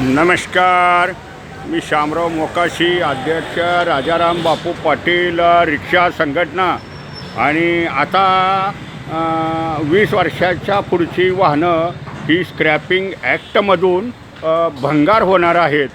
नमस्कार. मी शामराव मोकाशी अध्यक्ष राजाराम बापू पाटील रिक्षा संघटना. आणि आता वीस वर्षाच्या पुढची वाहनं ही स्क्रॅपिंग ॲक्टमधून भंगार होणार आहेत.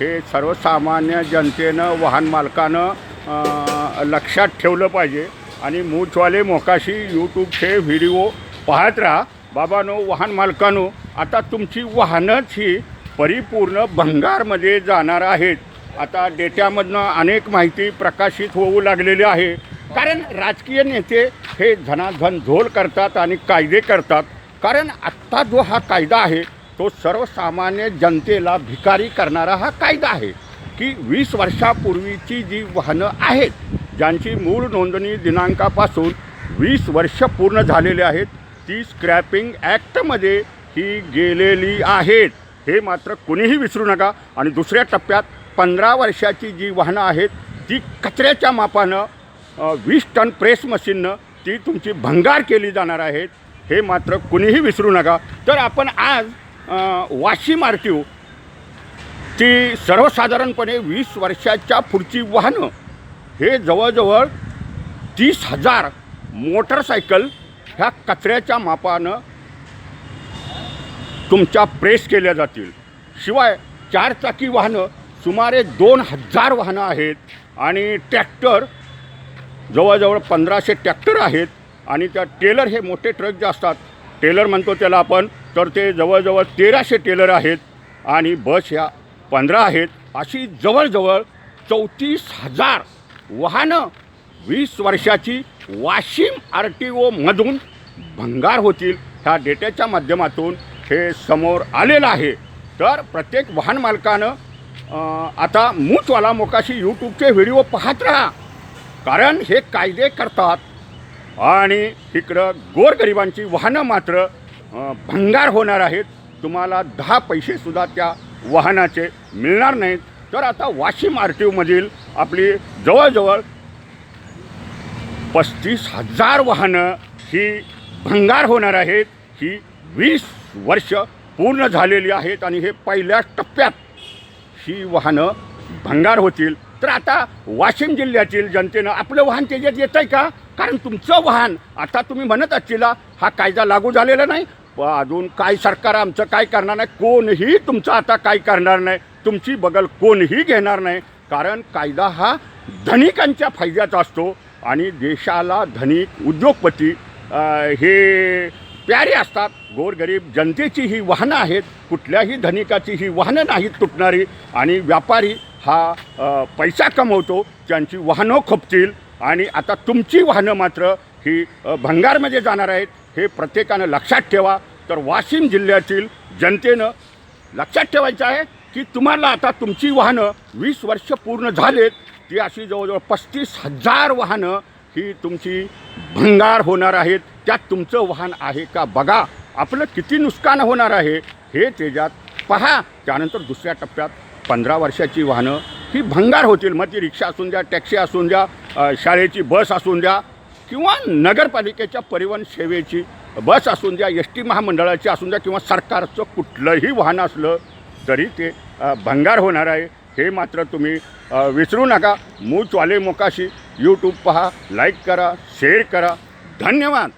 हे सर्वसामान्य जनतेनं वाहन मालकानं लक्षात ठेवलं पाहिजे. आणि मूचवाले मोकाशी यूट्यूबचे व्हिडिओ पाहत राहा. बाबानो वाहन मालकानो आता तुमची वाहनंच ही परिपूर्ण भंगारमध्ये जाणार आहेत. आता डेट्यामधनं अनेक माहिती प्रकाशित होऊ लागलेली आहे. कारण राजकीय नेते हे धनाधन झोल करतात आणि कायदे करतात. कारण आत्ता जो हा कायदा आहे तो सर्वसामान्य जनतेला भिकारी करणारा हा कायदा आहे. की वीस वर्षापूर्वीची जी वाहनं आहेत ज्यांची मूळ नोंदणी दिनांकापासून वीस वर्ष पूर्ण झालेली आहेत ती स्क्रॅपिंग ॲक्टमध्ये ही गेलेली आहेत. हे मात्र कुणीही विसरू नका. आणि दुसऱ्या टप्प्यात पंधरा वर्षाची जी वाहनं आहेत ती कचऱ्याच्या मापानं वीस टन प्रेस मशीननं ती तुमची भंगार केली जाणार आहेत. हे मात्र कुणीही विसरू नका. तर आपण आज वाशिम आर टी ओ ती सर्वसाधारणपणे वीस वर्षाच्या पुढची वाहनं हे जवळजवळ तीस हजार मोटरसायकल ह्या कचऱ्याच्या मापानं तुमच्या प्रेस केल्या जातील. शिवाय चारचाकी वाहनं सुमारे दोन हजार वाहनं आहेत आणि ट्रॅक्टर जवळजवळ पंधराशे ट्रॅक्टर आहेत आणि त्या टेलर हे मोठे ट्रक जे असतात टेलर म्हणतो त्याला आपण तर ते जवळजवळ तेराशे टेलर आहेत आणि बस ह्या पंधरा आहेत. अशी जवळजवळ चौतीस हजार वाहनं वीस वर्षाची वाशिम आर टी ओमधून भंगार होतील ह्या डेट्याच्या माध्यमातून हे समोर आलेलं आहे. तर प्रत्येक वाहन मालकानं आता मूचवाला मोकाशी यूट्यूबचे व्हिडिओ पाहत राहा. कारण हे कायदे करतात. आणि इकडं गोरगरिबांची वाहनं मात्र भंगार होणार आहेत. तुम्हाला दहा पैसेसुद्धा त्या वाहनाचे मिळणार नाहीत. तर आता वाशिम आर टी ओमधील आपली जवळजवळ पस्तीस हजार वाहनं ही भंगार होणार आहेत. ही वीस वर्ष पूर्ण झालेली आहेत आणि हे पहिल्या टप्प्यात ही वाहनं भंगार होतील. तर आता वाशिम जिल्ह्यातील जनतेनं आपलं वाहन त्याच्यात येत आहे का? कारण तुमचं वाहन आता तुम्ही म्हणत असतीला हा कायदा लागू झालेला नाही. व अजून काय सरकार आमचं काय करणार नाही? कोणही तुमचं आता काय करणार नाही? तुमची बगल कोणही घेणार नाही. कारण कायदा हा धनिकांच्या फायद्याचा असतो आणि देशाला धनिक उद्योगपती हे प्यारे असतात. गोरगरीब जनतेची ही वाहनं आहेत. कुठल्याही धनिकाची ही वाहनं नाहीत तुटणारी. आणि व्यापारी हा पैसा कमवतो. त्यांची वाहनं खपतील. आणि आता तुमची वाहनं मात्र ही भंगारमध्ये जाणार आहेत. हे प्रत्येकानं लक्षात ठेवा. तर वाशिम जिल्ह्यातील जनतेनं लक्षात ठेवायचं आहे की तुम्हाला आता तुमची वाहनं वीस वर्ष पूर्ण झालेत. ती अशी जवळजवळ पस्तीस हजार वाहनं ही तुमची भंगार होणार आहेत. त्यात तुमचं वाहन आहे का बघा. आपलं किती नुकसान होणार आहे हे त्याच्यात पहा. त्यानंतर दुसऱ्या टप्प्यात पंधरा वर्षाची वाहनं ही भंगार होतील. मग ती रिक्षा असून द्या टॅक्सी असून द्या शाळेची बस असून द्या किंवा नगरपालिकेच्या परिवहन सेवेची बस असून द्या एस टी महामंडळाची असून द्या किंवा सरकारचं कुठलंही वाहन असलं तरी ते भंगार होणार आहे. हे मात्र तुम्ही विसरू नका. मूचवाले मोकाशी यूट्यूब पहा लाईक करा शेअर करा. धन्यवाद.